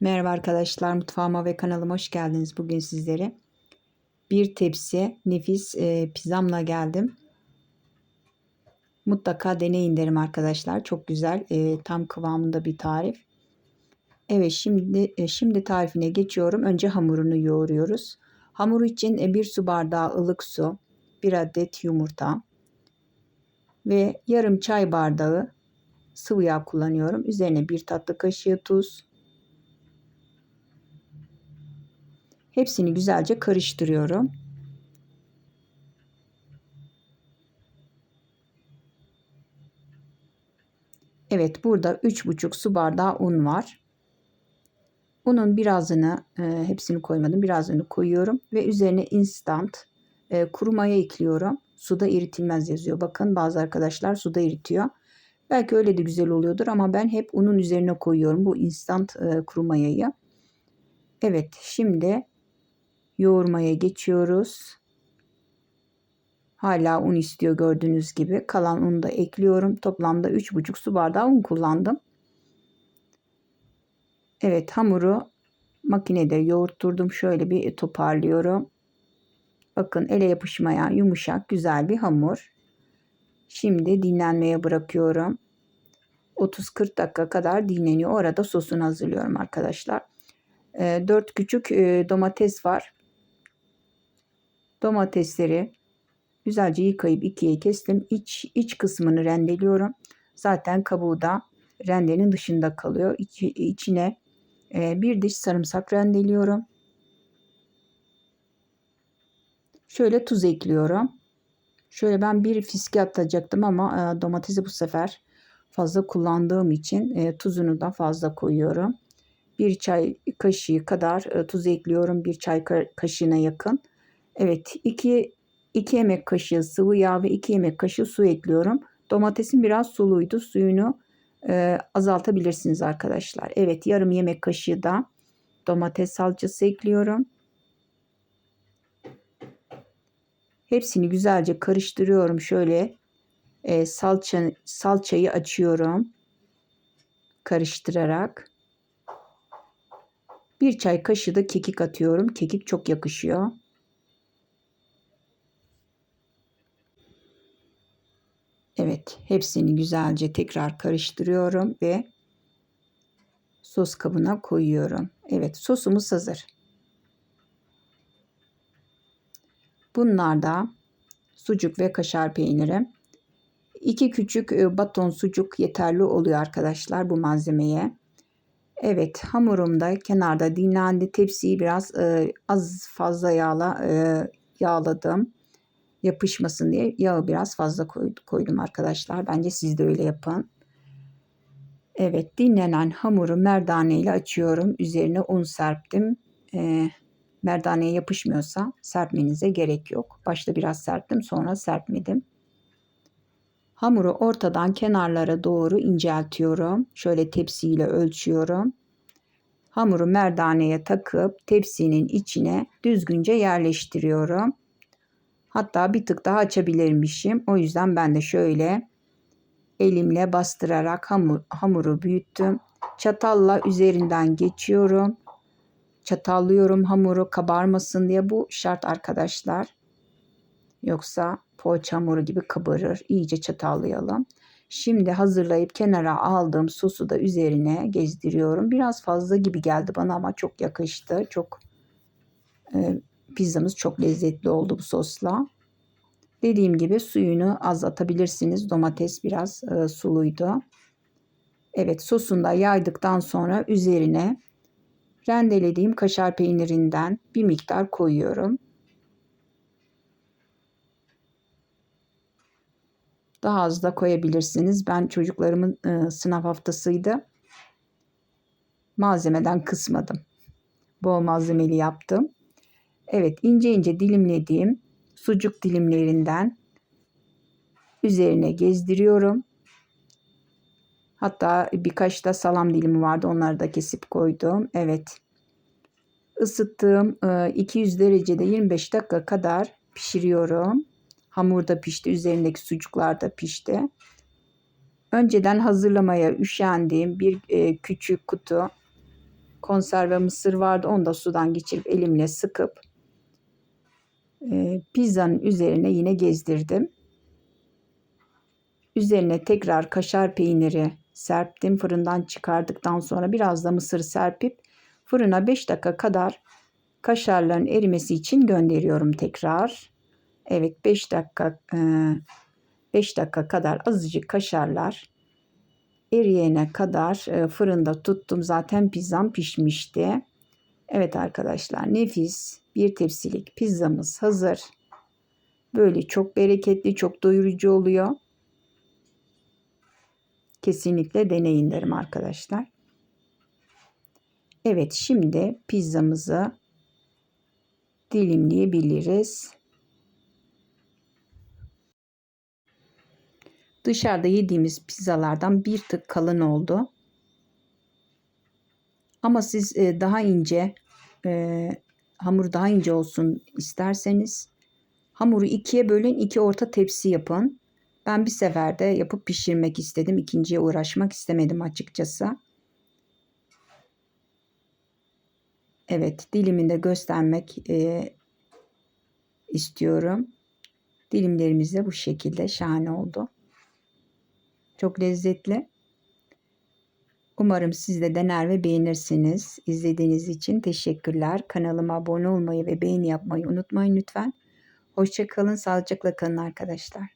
Merhaba arkadaşlar mutfağıma ve kanalıma hoş geldiniz. Bugün sizlere bir tepsi nefis e, pizzamla geldim. Mutlaka deneyin derim arkadaşlar. Çok güzel e, tam kıvamında bir tarif. Evet şimdi e, şimdi tarifine geçiyorum. Önce hamurunu yoğuruyoruz. Hamur için e, bir su bardağı ılık su, bir adet yumurta ve yarım çay bardağı sıvı yağ kullanıyorum. Üzerine bir tatlı kaşığı tuz, Hepsini güzelce karıştırıyorum. Evet burada 3,5 su bardağı un var. Unun birazını e, hepsini koymadım. Birazını koyuyorum ve üzerine instant e, kuru maya ekliyorum. Suda eritilmez yazıyor. Bakın bazı arkadaşlar suda eritiyor. Belki öyle de güzel oluyordur ama ben hep unun üzerine koyuyorum bu instant e, kuru mayayı. Evet şimdi yoğurmaya geçiyoruz. Hala un istiyor gördüğünüz gibi. Kalan unu da ekliyorum. Toplamda 3,5 su bardağı un kullandım. Evet hamuru makinede yoğurtturdum. Şöyle bir toparlıyorum. Bakın ele yapışmayan yumuşak güzel bir hamur. Şimdi dinlenmeye bırakıyorum. 30-40 dakika kadar dinleniyor. Orada sosunu hazırlıyorum arkadaşlar. 4 küçük domates var. Domatesleri güzelce yıkayıp ikiye kestim. İç, iç kısmını rendeliyorum. Zaten kabuğu da rendenin dışında kalıyor. İç, içine e, bir diş sarımsak rendeliyorum. Şöyle tuz ekliyorum. Şöyle ben bir fiske atacaktım ama e, domatesi bu sefer fazla kullandığım için e, tuzunu da fazla koyuyorum. Bir çay kaşığı kadar e, tuz ekliyorum. Bir çay kaşığına yakın. Evet 2 2 yemek kaşığı sıvı yağ ve 2 yemek kaşığı su ekliyorum. Domatesin biraz suluydu. Suyunu e, azaltabilirsiniz arkadaşlar. Evet yarım yemek kaşığı da domates salçası ekliyorum. Hepsini güzelce karıştırıyorum. Şöyle e, salça, salçayı açıyorum. Karıştırarak. Bir çay kaşığı da kekik atıyorum. Kekik çok yakışıyor. Evet, hepsini güzelce tekrar karıştırıyorum ve sos kabına koyuyorum. Evet, sosumuz hazır. Bunlar da sucuk ve kaşar peyniri. İki küçük e, baton sucuk yeterli oluyor arkadaşlar bu malzemeye. Evet hamurum da kenarda dinlendi. Tepsiyi biraz e, az fazla yağla e, yağladım yapışmasın diye yağı biraz fazla koydum arkadaşlar. Bence siz de öyle yapın. Evet dinlenen hamuru merdane ile açıyorum. Üzerine un serptim. E, merdaneye yapışmıyorsa serpmenize gerek yok. Başta biraz serptim sonra serpmedim. Hamuru ortadan kenarlara doğru inceltiyorum. Şöyle tepsiyle ölçüyorum. Hamuru merdaneye takıp tepsinin içine düzgünce yerleştiriyorum. Hatta bir tık daha açabilirmişim. O yüzden ben de şöyle elimle bastırarak hamur, hamuru büyüttüm. Çatalla üzerinden geçiyorum. Çatallıyorum hamuru kabarmasın diye bu şart arkadaşlar. Yoksa poğaça hamuru gibi kabarır. İyice çatallayalım. Şimdi hazırlayıp kenara aldığım sosu da üzerine gezdiriyorum. Biraz fazla gibi geldi bana ama çok yakıştı. Çok e, Pizzamız çok lezzetli oldu bu sosla. Dediğim gibi suyunu azaltabilirsiniz. Domates biraz e, suluydu. Evet sosunu da yaydıktan sonra üzerine rendelediğim kaşar peynirinden bir miktar koyuyorum. Daha az da koyabilirsiniz. Ben çocuklarımın e, sınav haftasıydı. Malzemeden kısmadım. Bol malzemeli yaptım. Evet ince ince dilimlediğim sucuk dilimlerinden üzerine gezdiriyorum. Hatta birkaç da salam dilimi vardı. Onları da kesip koydum. Evet. Isıttığım 200 e, derecede 25 dakika kadar pişiriyorum. Hamur da pişti. Üzerindeki sucuklar da pişti. Önceden hazırlamaya üşendiğim bir e, küçük kutu konserve mısır vardı. Onu da sudan geçirip elimle sıkıp e, pizzanın üzerine yine gezdirdim. Üzerine tekrar kaşar peyniri serptim. Fırından çıkardıktan sonra biraz da mısır serpip fırına 5 dakika kadar kaşarların erimesi için gönderiyorum tekrar. Evet 5 dakika 5 dakika kadar azıcık kaşarlar eriyene kadar e, fırında tuttum. Zaten pizzam pişmişti. Evet arkadaşlar nefis bir tepsilik pizzamız hazır. Böyle çok bereketli, çok doyurucu oluyor. Kesinlikle deneyin derim arkadaşlar. Evet şimdi pizzamızı dilimleyebiliriz. Dışarıda yediğimiz pizzalardan bir tık kalın oldu. Ama siz e, daha ince e, hamur daha ince olsun isterseniz hamuru ikiye bölün iki orta tepsi yapın. Ben bir seferde yapıp pişirmek istedim. İkinciye uğraşmak istemedim açıkçası. Evet diliminde göstermek e, istiyorum. Dilimlerimiz de bu şekilde şahane oldu. Çok lezzetli. Umarım siz de dener ve beğenirsiniz. İzlediğiniz için teşekkürler. Kanalıma abone olmayı ve beğeni yapmayı unutmayın lütfen. Hoşçakalın, sağlıcakla kalın arkadaşlar.